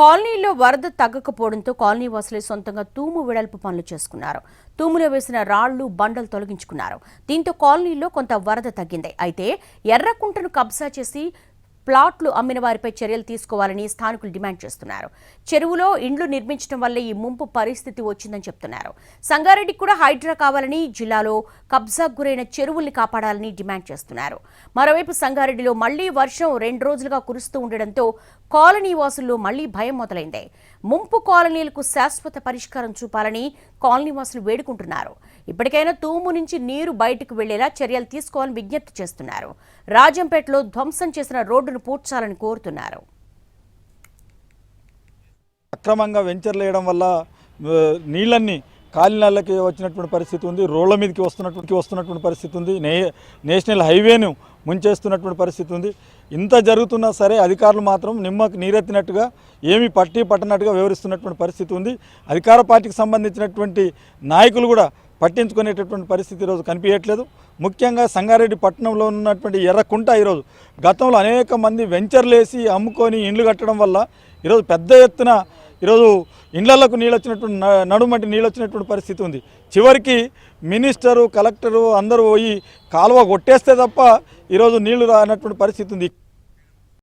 కాలనీలో వరద తగ్గకపోవడంతో కాలనీ వాసులే సొంతంగా తూము వెడల్పు పనులు చేసుకున్నారు. తూములో వేసిన రాళ్ళు బండలు తొలగించుకున్నారు. దీంతో కాలనీలో కొంత వరద తగ్గింది. అయితే ఎర్రకుంటను కబ్జా చేసి ప్లాట్లు అమ్మిన వారిపై చర్యలు తీసుకోవాలని స్థానికులు డిమాండ్ చేస్తున్నారు. చెరువులో ఇండ్లు నిర్మించడం వల్ల ఈ ముంపు పరిస్థితి వచ్చిందని చెప్తున్నారు. సంగారెడ్డికి కూడా హైడ్రా కావాలని జిల్లాలో కబ్జాకు గురైన చెరువుల్ని కాపాడాలని డిమాండ్ చేస్తున్నారు. మరోవైపు సంగారెడ్డిలో మళ్ళీ వర్షం రెండు రోజులుగా కురుస్తూ ఉండడంతో కాలనీ వాసుల్లో మళ్ళీ భయం మొదలైంది. ముంపు కాలనీలకు శాశ్వత పరిష్కారం చూపాలని కాలనీ వాసులు వేడుకుంటున్నారు. ఇప్పటికైనా తూము నుంచి నీరు బయటకు వెళ్ళేలా చర్యలు తీసుకోవాలని విజ్ఞప్తి చేస్తున్నారు. రాజంపేటలో ధ్వంసం చేసిన రోడ్డు రోడ్డును పూడ్చాలని కోరుతున్నారు. అక్రమంగా వెంచర్లు వేయడం వల్ల నీళ్ళన్నీ కాలినాళ్ళకి వచ్చినటువంటి పరిస్థితి ఉంది రోడ్ల మీదకి వస్తున్నటువంటి వస్తున్నటువంటి పరిస్థితి ఉంది నే నేషనల్ హైవేను ముంచేస్తున్నటువంటి పరిస్థితి ఉంది. ఇంత జరుగుతున్నా సరే అధికారులు మాత్రం నిమ్మకు నీరెత్తినట్టుగా ఏమీ పట్టి పట్టనట్టుగా వివరిస్తున్నటువంటి పరిస్థితి ఉంది. అధికార పార్టీకి సంబంధించినటువంటి నాయకులు కూడా పట్టించుకునేటటువంటి పరిస్థితి ఈరోజు కనిపించట్లేదు. ముఖ్యంగా సంగారెడ్డి పట్టణంలో ఉన్నటువంటి ఎర్రకుంట ఈరోజు గతంలో అనేక మంది వెంచర్లు వేసి అమ్ముకొని ఇండ్లు కట్టడం వల్ల ఈరోజు పెద్ద ఎత్తున ఈరోజు ఇండ్లకు నీళ్ళు వచ్చినటువంటి నడుమంటి నీళ్ళు వచ్చినటువంటి పరిస్థితి ఉంది. చివరికి మినిస్టరు కలెక్టరు అందరూ పోయి కాలువ కొట్టేస్తే తప్ప ఈరోజు నీళ్ళు రానటువంటి పరిస్థితి ఉంది.